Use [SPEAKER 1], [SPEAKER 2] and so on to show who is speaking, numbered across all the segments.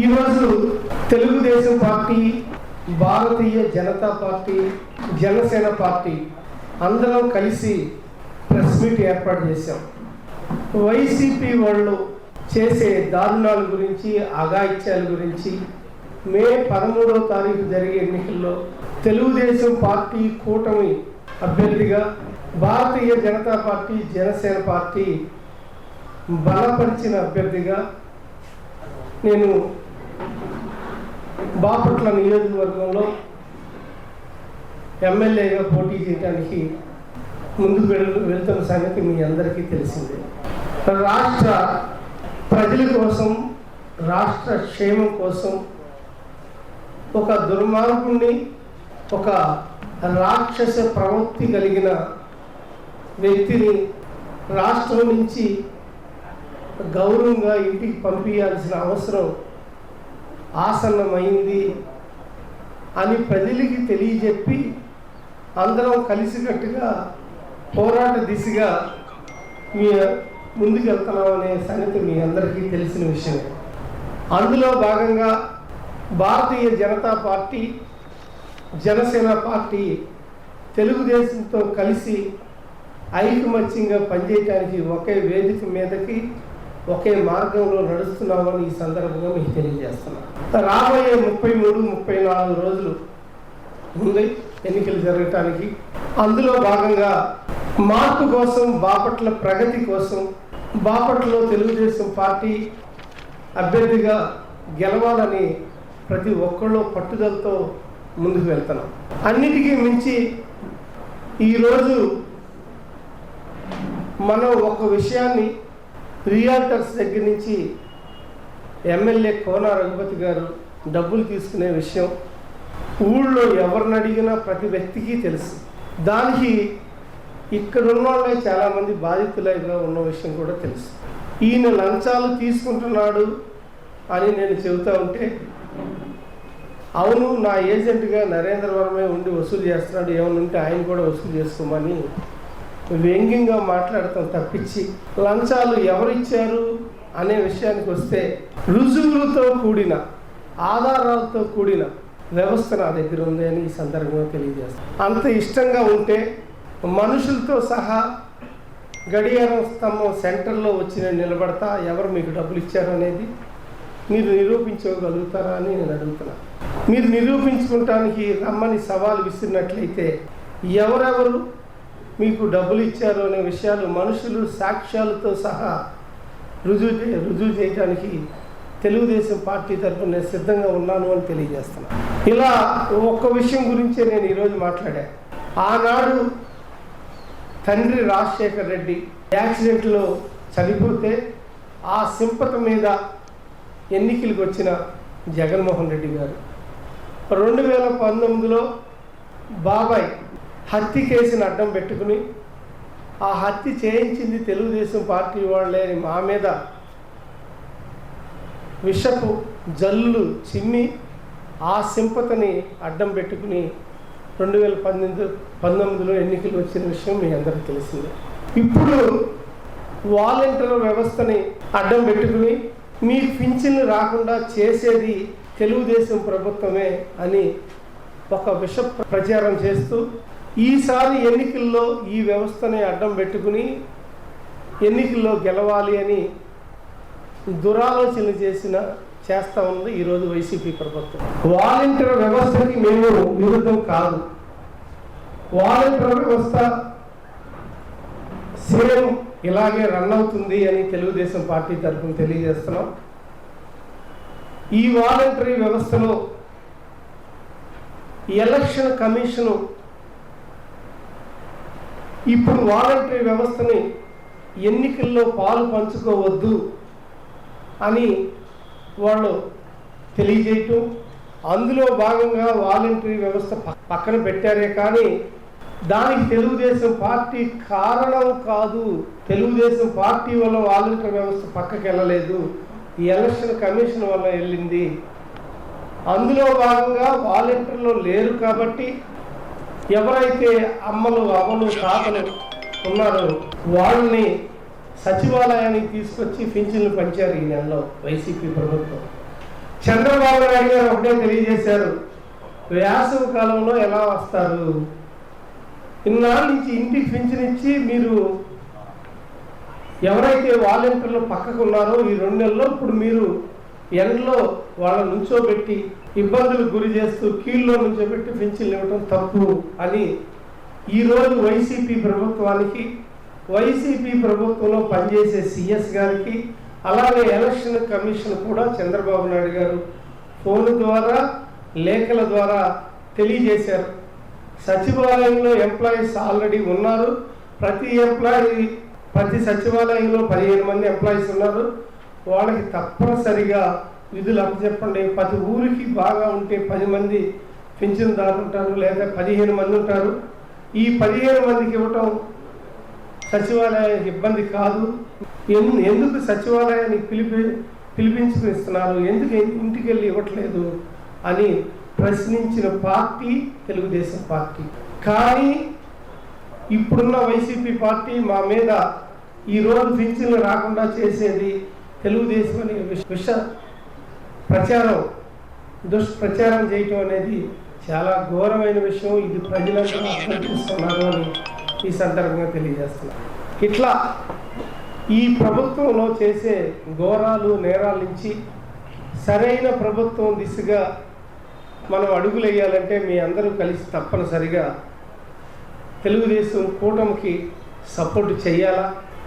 [SPEAKER 1] ఈరోజు Telugu Desam Party Bharatiya Janata Party Janasena Party అందరం కలిసి ప్రెస్ మీట్ ఏర్పాటు చేశాం. వైసీపీ వాళ్ళు చేసే దారుణాల గురించి అఘాయిత్యాల గురించి మే పదమూడవ తారీఖు జరిగే ఎన్నికల్లో తెలుగుదేశం పార్టీ కూటమి అభ్యర్థిగా భారతీయ జనతా పార్టీ జనసేన పార్టీ బలపరిచిన అభ్యర్థిగా నేను బాపట్ల నియోజకవర్గంలో ఎమ్మెల్యేగా పోటీ చేయడానికి ముందుకు వెళ్ వెళ్తున్న సంగతి మీ అందరికీ తెలిసిందే. రాష్ట్ర ప్రజల కోసం రాష్ట్ర క్షేమం కోసం ఒక దుర్మార్గుణ్ణి ఒక రాక్షస ప్రవృత్తి కలిగిన వ్యక్తిని రాష్ట్రం నుంచి గౌరవంగా ఇంటికి పంపించాల్సిన అవసరం ఆసన్నమైంది అని ప్రజలకి తెలియజెప్పి అందరం కలిసికట్టుగా పోరాట దిశగా మీ ముందుకెళ్తున్నాం అనే సంగతి మీ అందరికీ తెలిసిన విషయం. అందులో భాగంగా భారతీయ జనతా పార్టీ జనసేన పార్టీ తెలుగుదేశంతో కలిసి ఐకమత్యంగా పనిచేయడానికి ఒకే వేదిక మీదకి ఒకే మార్గంలో నడుస్తున్నామని ఈ సందర్భంగా మీకు తెలియజేస్తున్నాం. రాబోయే ముప్పై మూడు ముప్పై నాలుగు రోజులు ఉంది ఎన్నికలు జరగటానికి అందులో భాగంగా మార్పు కోసం బాపట్ల ప్రగతి కోసం బాపట్లలో తెలుగుదేశం పార్టీ అభ్యర్థిగా గెలవాలని ప్రతి ఒక్కళ్ళు పట్టుదలతో ముందుకు వెళ్తున్నాం. అన్నిటికీ మించి ఈరోజు మనం ఒక విషయాన్ని రియాల్టర్స్ దగ్గర నుంచి ఎమ్మెల్యే కోన రఘుపతి గారు డబ్బులు తీసుకునే విషయం ఊళ్ళో ఎవరిని అడిగినా ప్రతి వ్యక్తికి తెలుసు. దానికి ఇక్కడ ఉన్న వాళ్ళే చాలామంది బాధితులుగా ఉన్న విషయం కూడా తెలుసు. ఈయన లంచాలు తీసుకుంటున్నాడు అని నేను చెబుతా ఉంటే అవును నా ఏజెంట్గా నరేంద్ర వర్మే ఉండి వసూలు చేస్తున్నాడు ఏమైనా ఉంటే ఆయన కూడా వసూలు చేసుకోమని వ్యంగ్యంగా మాట్లాడటం తప్పించి లంచాలు ఎవరిచ్చారు అనే విషయానికి వస్తే రుజువులతో కూడిన ఆధారాలతో కూడిన వ్యవస్థ నా దగ్గర ఉంది అని ఈ సందర్భంగా తెలియజేస్తాను. అంత ఇష్టంగా ఉంటే మనుషులతో సహా గడియారం స్తంభం సెంటర్లో వచ్చి నేను నిలబడతా ఎవరు మీకు డబ్బులు ఇచ్చారు అనేది మీరు నిరూపించగలుగుతారా అని నేను అడుగుతున్నాను మీరు నిరూపించుకుంటానికి రమ్మని సవాల్ విసిరినట్లయితే ఎవరెవరు మీకు డబ్బులు ఇచ్చారు అనే విషయాలు మనుషులు సాక్ష్యాలతో సహా రుజువు చే- రుజువు చేయడానికి తెలుగుదేశం పార్టీ తరఫున నేను సిద్ధంగా ఉన్నాను అని తెలియజేస్తున్నాను. ఇలా ఒక్క విషయం గురించే నేను ఈరోజు మాట్లాడా. ఆనాడు తండ్రి రాజశేఖర్ రెడ్డి యాక్సిడెంట్లో చనిపోతే ఆ సింపత మీద ఎన్నికలకు వచ్చిన జగన్మోహన్ రెడ్డి గారు. రెండు వేల పంతొమ్మిదిలో బాబాయ్ హత్య కేసుని అడ్డం పెట్టుకుని ఆ హత్య చేయించింది తెలుగుదేశం పార్టీ వాళ్ళే అని మా మీద విషపు జల్లులు చిమ్మి ఆ సింపతని అడ్డం పెట్టుకుని రెండు వేల పంతొమ్మిది పంతొమ్మిదిలో ఎన్నికలు వచ్చిన విషయం మీ అందరికీ తెలిసిందే. ఇప్పుడు వాలంటీర్ వ్యవస్థని అడ్డం పెట్టుకుని మీ పింఛన్లు రాకుండా చేసేది తెలుగుదేశం ప్రభుత్వమే అని ఒక విష ప్రచారం చేస్తూ ఈసారి ఎన్నికల్లో ఈ వ్యవస్థని అడ్డం పెట్టుకుని ఎన్నికల్లో గెలవాలి అని దురాలోచన చేసిన చేస్తా ఉంది ఈరోజు వైసీపీ ప్రభుత్వం. వాలంటీర్ వ్యవస్థకి మేము విరుద్ధం కాదు. వాలంటీర్ వ్యవస్థ సేమ్ ఇలాగే రన్ అవుతుంది అని తెలుగుదేశం పార్టీ తరఫున తెలియజేస్తున్నాం. ఈ వాలంటరీ వ్యవస్థలో ఎలక్షన్ కమిషను ఇప్పుడు వాలంటరీ వ్యవస్థని ఎన్నికల్లో పాలు పంచుకోవద్దు అని వాళ్ళు తెలియజేయటం. అందులో భాగంగా వాలంటరీ వ్యవస్థ పక్కన పెట్టారే కానీ దానికి తెలుగుదేశం పార్టీ కారణం కాదు. తెలుగుదేశం పార్టీ వల్ల వాలంటరీ వ్యవస్థ పక్కకి వెళ్ళలేదు. ఈ ఎలక్షన్ కమిషన్ వల్ల వెళ్ళింది. అందులో భాగంగా వాలంటీర్లు లేరు కాబట్టి ఎవరైతే అమ్మలు అమ్మలు తాతలు ఉన్నారో వాళ్ళని సచివాలయానికి తీసుకొచ్చి పింఛన్లు పంచారు ఈ నెలలో వైసీపీ ప్రభుత్వం. చంద్రబాబు నాయుడు గారు ఒకటే తెలియజేశారు వేసవి కాలంలో ఎలా వస్తారు? ఇన్నాళ్ళ నుంచి ఇంటికి పింఛన్ ఇచ్చి మీరు ఎవరైతే వాలంటీర్లు పక్కకు ఉన్నారో ఈ రెండు నెలల్లో ఇప్పుడు మీరు ఎండలో వాళ్ళ నుంచోబెట్టి ఇబ్బందులు గురి చేస్తూ కీళ్ళలో నుంచోబెట్టి పింఛన్లు ఇవ్వడం తప్పు అని ఈరోజు వైసీపీ ప్రభుత్వానికి వైసీపీ ప్రభుత్వంలో పనిచేసే సిఎస్ గారికి అలాగే ఎలక్షన్ కమిషన్ కూడా చంద్రబాబు నాయుడు గారు ఫోన్ ద్వారా లేఖల ద్వారా తెలియజేశారు. సచివాలయంలో ఎంప్లాయీస్ ఆల్రెడీ ఉన్నారు. ప్రతి ఎంప్లాయీ ప్రతి సచివాలయంలో పదిహేను మంది ఎంప్లాయీస్ ఉన్నారు. వాళ్ళకి తప్పనిసరిగా విధులు అప్పచెప్పండి పది ఊరికి బాగా ఉంటే పది మంది పింఛన్దారులు ఉంటారు లేదా పదిహేను మంది ఉంటారు. ఈ పదిహేను మందికి ఇవ్వటం సచివాలయానికి ఇబ్బంది కాదు. ఎందుకు సచివాలయానికి పిలిపి పిలిపించుకునిస్తున్నారు? ఎందుకు ఇంటికి వెళ్ళి ఇవ్వట్లేదు? అని ప్రశ్నించిన పార్టీ తెలుగుదేశం పార్టీ. కానీ ఇప్పుడున్న వైసీపీ పార్టీ మా మీద ఈరోజు పింఛన్లు రాకుండా చేసేది తెలుగుదేశం అనే విష విష ప్రచారం దుష్ప్రచారం చేయటం అనేది చాలా ఘోరమైన విషయం. ఇది ప్రజలందరూ అర్థం అని ఈ సందర్భంగా తెలియజేస్తున్నారు ఇట్లా ఈ ప్రభుత్వంలో చేసే ఘోరాలు నేరాల నుంచి సరైన ప్రభుత్వం దిశగా మనం అడుగులు వేయాలంటే మీ అందరూ కలిసి తప్పనిసరిగా తెలుగుదేశం కూటమికి సపోర్ట్ చేయాలా?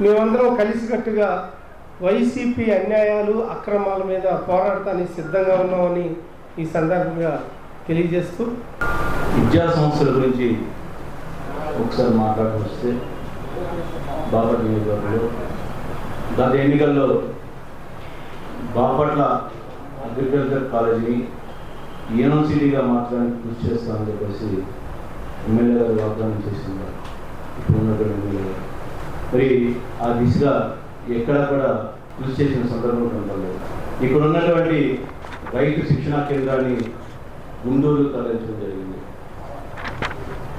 [SPEAKER 1] మేమందరం కలిసికట్టుగా వైసీపీ అన్యాయాలు అక్రమాల మీద పోరాడటానికి సిద్ధంగా ఉన్నామని ఈ సందర్భంగా తెలియజేస్తూ
[SPEAKER 2] విద్యా సంస్థల గురించి ఒకసారి మాట్లాడి వస్తే బాపట్ల నియోజకవర్గంలో గత ఎన్నికల్లో బాపట్ల అగ్రికల్చర్ కాలేజీని యూనివర్సిటీగా మార్చడానికి కృషి చేస్తామని చెప్పేసి ఎమ్మెల్యే గారు వాగ్దానం చేస్తున్నారు ఇప్పుడు ఉన్నటువంటి ఎమ్మెల్యే గారు. మరి ఆ దిశగా ఎక్కడ కూడా కృషి చేసిన సందర్భం కనపడలేదు ఇక్కడ ఉన్నటువంటి రైతు శిక్షణా కేంద్రాన్ని గుండూరు తరలించడం జరిగింది.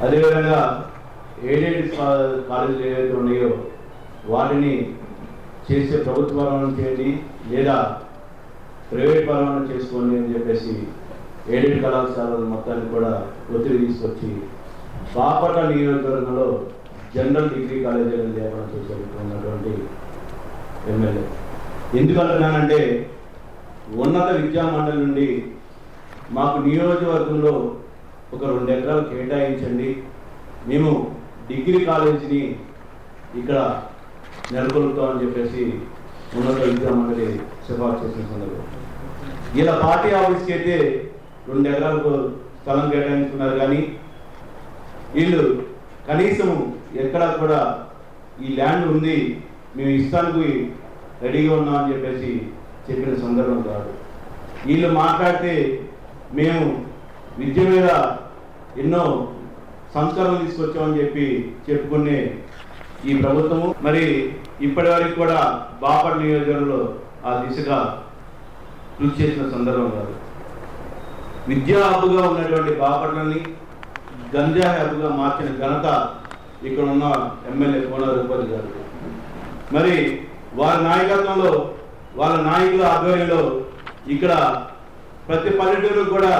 [SPEAKER 2] అదేవిధంగా ఎయిడెడ్ కాలేజీలు ఏవైతే ఉన్నాయో వాటిని చేసే ప్రభుత్వ పరమాణం చేయండి లేదా ప్రైవేట్ పరమాణం చేసుకోండి అని చెప్పేసి ఎయిడెడ్ కళాశాలల మొత్తాన్ని కూడా ఒత్తిడి తీసుకొచ్చి బాపట్ల నియోజకవర్గంలో జనరల్ డిగ్రీ కాలేజీలను లేపడం చేశారు ఎమ్మెల్యే. ఎందుకు అంటున్నానంటే ఉన్నత విద్యా మండలి నుండి మాకు నియోజకవర్గంలో ఒక రెండు ఎకరాలు కేటాయించండి. మేము డిగ్రీ కాలేజీని ఇక్కడ నెలకొల్పుతామని చెప్పేసి ఉన్నత విద్యా మండలి సిఫార్సు చేసిన సందర్భం. ఇలా పార్టీ ఆఫీస్కి అయితే రెండు ఎకరాలకు స్థలం కేటాయించుకున్నారు కానీ వీళ్ళు కనీసం ఎక్కడ కూడా ఈ ల్యాండ్ ఉంది మేము ఇస్తానికి రెడీగా ఉన్నాం అని చెప్పేసి చెప్పిన సందర్భం కాదు. వీళ్ళు మాట్లాడితే మేము విద్య మీద ఎన్నో సంస్కరణలు తీసుకొచ్చామని చెప్పి చెప్పుకునే ఈ ప్రభుత్వము. మరి ఇప్పటి వరకు కూడా బాపట్ల నియోజకవర్గంలో ఆ దిశగా కృషి చేసిన సందర్భం కాదు. విద్యా హబ్బుగా ఉన్నటువంటి బాపట్లని గంజా హబ్బుగా మార్చిన ఘనత ఇక్కడ ఉన్న ఎమ్మెల్యే కోన రూపాయలు గారు. మరి వారి నాయకత్వంలో వాళ్ళ నాయకుల ఆధ్వర్యంలో ఇక్కడ ప్రతి పల్లెటూరు కూడా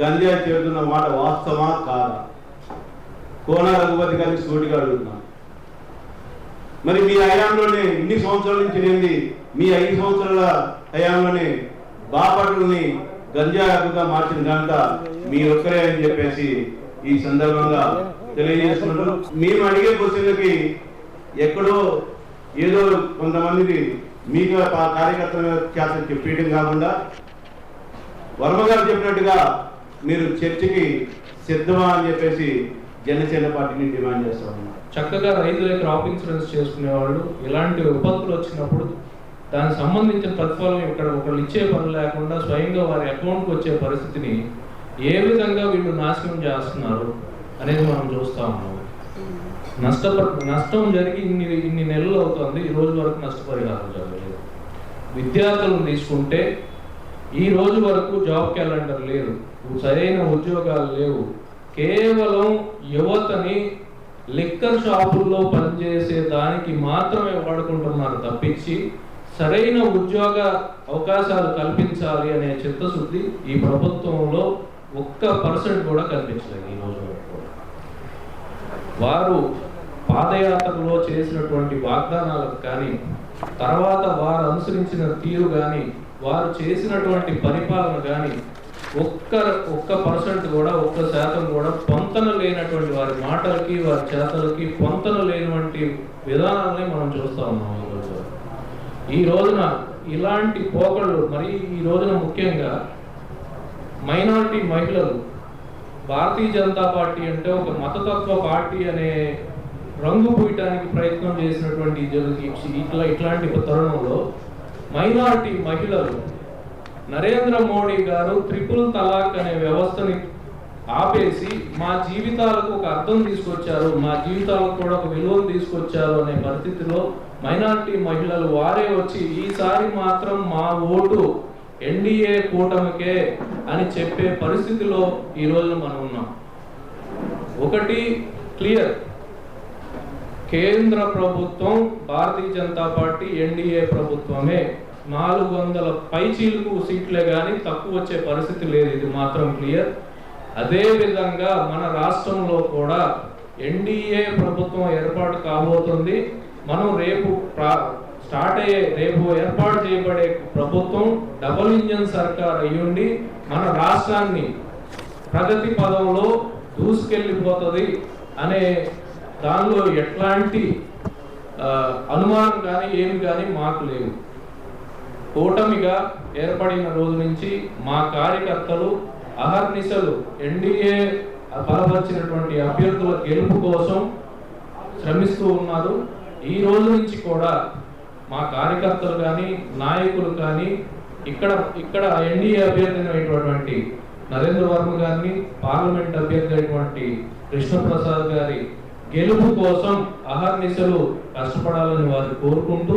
[SPEAKER 2] గంజా చేరుతున్న మాట వాస్తవా కాదా? కోన రఘుపతి గారికి సూటిగా అడుగుతున్నాం. మరి మీ హయాంలోనే ఇన్ని సంవత్సరాల నుంచి లేనిది మీ ఐదు సంవత్సరాల హయాంలోనే బాపట్లని గంజా హక్కుగా మార్చిన ఘనత మీ ఒక్కరే అని చెప్పేసి ఈ సందర్భంగా తెలియజేస్తున్నాం మేము అడిగే క్వశ్చన్లకి ఎక్కడో ఏదో కొంతమందికి మీకు ఆ కార్యకర్తల చేత చెప్పేయడం కాకుండా వర్మ గారు చెప్పినట్టుగా మీరు చర్చకి సిద్ధమా అని చెప్పేసి జనసేన పార్టీని డిమాండ్ చేస్తామన్నారు
[SPEAKER 3] చక్కగా రైతులే క్రాప్ ఇన్సూరెన్స్ చేసుకునే వాళ్ళు ఇలాంటి విపత్తులు వచ్చినప్పుడు దానికి సంబంధించిన ప్రతిఫలం ఇక్కడ ఒకళ్ళు ఇచ్చే పని లేకుండా స్వయంగా వారి అకౌంట్కి వచ్చే పరిస్థితిని ఏ విధంగా వీళ్ళు నాశనం చేస్తున్నారు అనేది మనం చూస్తా ఉన్నాం. నష్టప నష్టం జరిగి ఇన్ని ఇన్ని నెలలు అవుతుంది ఈ రోజు వరకు నష్టపరిహారం జరగలేదు. విద్యార్థులను తీసుకుంటే ఈ రోజు వరకు జాబ్ క్యాలెండర్ లేదు. సరైన ఉద్యోగాలు లేవు. కేవలం యువతని లిక్కర్ షాపుల్లో పనిచేసే దానికి మాత్రమే వాడుకుంటున్నారు తప్పించి సరైన ఉద్యోగ అవకాశాలు కల్పించాలి అనే చిత్తశుద్ధి ఈ ప్రభుత్వంలో ఒక్క పర్సెంట్ కూడా కనిపించలేదు ఈ రోజు వరకు కూడా. వారు పాదయాత్రలో చేసినటువంటి వాగ్దానాలకు కానీ తర్వాత వారు అనుసరించిన తీరు కానీ వారు చేసినటువంటి పరిపాలన కానీ ఒక్క ఒక్క పర్సెంట్ కూడా ఒక్క శాతం కూడా పొంతన లేనటువంటి వారి మాటలకి వారి చేతలకి పొంతన లేనటువంటి విధానాలని మనం చూస్తూ ఉన్నాం ఈ రోజున ఇలాంటి పోకళ్ళు మరి ఈ రోజున ముఖ్యంగా మైనారిటీ మహిళలు భారతీయ జనతా పార్టీ అంటే ఒక మతతత్వ పార్టీ అనే రంగు పూయటానికి ప్రయత్నం చేసినటువంటి ఇట్లా ఇట్లాంటి తరుణంలో మైనారిటీ మహిళలు నరేంద్ర మోడీ గారు త్రిపుల్ తలాక్ అనే వ్యవస్థని ఆపేసి మా జీవితాలకు ఒక అర్థం తీసుకొచ్చారు మా జీవితాలకు కూడా ఒక విలువను తీసుకొచ్చారు అనే పరిస్థితిలో మైనారిటీ మహిళలు వారే వచ్చి ఈసారి మాత్రం మా ఓటు ఎన్డీఏ కూటమికే అని చెప్పే పరిస్థితిలో ఈ మనం ఉన్నాం. ఒకటి క్లియర్. కేంద్ర ప్రభుత్వం భారతీయ జనతా పార్టీ ఎన్డీఏ ప్రభుత్వమే. నాలుగు వందల పైచీలకు సీట్లే కానీ తక్కువ వచ్చే పరిస్థితి లేదు. ఇది మాత్రం క్లియర్. అదేవిధంగా మన రాష్ట్రంలో కూడా ఎన్డీఏ ప్రభుత్వం ఏర్పాటు కాబోతుంది. మనం రేపు స్టార్ట్ అయ్యే రేపు ఏర్పాటు చేయబడే ప్రభుత్వం డబుల్ ఇంజన్ సర్కార్ అయ్యుండి మన రాష్ట్రాన్ని ప్రగతి పదంలో దూసుకెళ్ళిపోతుంది అనే దానిలో ఎట్లాంటి అనుమానం కానీ ఏమి కానీ మాకు లేవు. కూటమిగా ఏర్పడిన రోజు నుంచి మా కార్యకర్తలు అహర్నిశలు ఎన్డీఏ బలపరిచినటువంటి అభ్యర్థుల గెలుపు కోసం శ్రమిస్తూ ఉన్నారు. ఈ రోజు నుంచి కూడా మా కార్యకర్తలు కానీ నాయకులు కానీ ఇక్కడ ఇక్కడ ఎన్డీఏ అభ్యర్థి అయినటువంటి నరేంద్ర వర్మ గారిని పార్లమెంట్ అభ్యర్థి అయినటువంటి కృష్ణప్రసాద్ గారి గెలుపు కోసం అహర్నిశలు కష్టపడాలని వారు కోరుకుంటూ